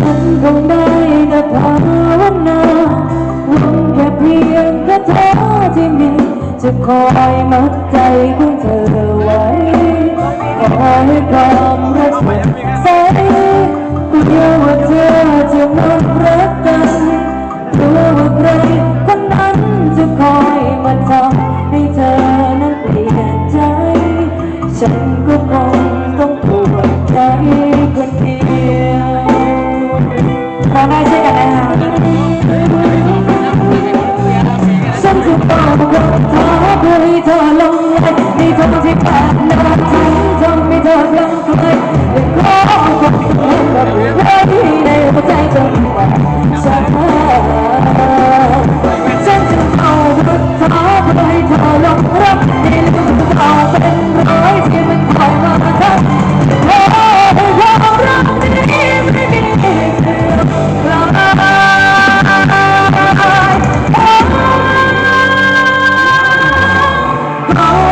ฉันคงได้แต่ภาวนาหวังแค่เพียงแค่เธอที่มี จะคอยมัดใจของเธอไว้ขอให้ความรักใสกลัวว่าเธอจะหมดรักกันกลัวว่าใครคนนั้นจะคอยมาทำให้เธอนั้นเปลี่ยนใจ ฉันก็คงต้องกลัว เราได้ช่วยกันนะคะฉันจะบอกว่าเธอเพื่อให้เธอลงไหลในทางที่แปลกหน้าทั้งทำให้เธอหลงไหลและขอความสุขกับไว้ในหัวใจจนกว่าฉัน ขอ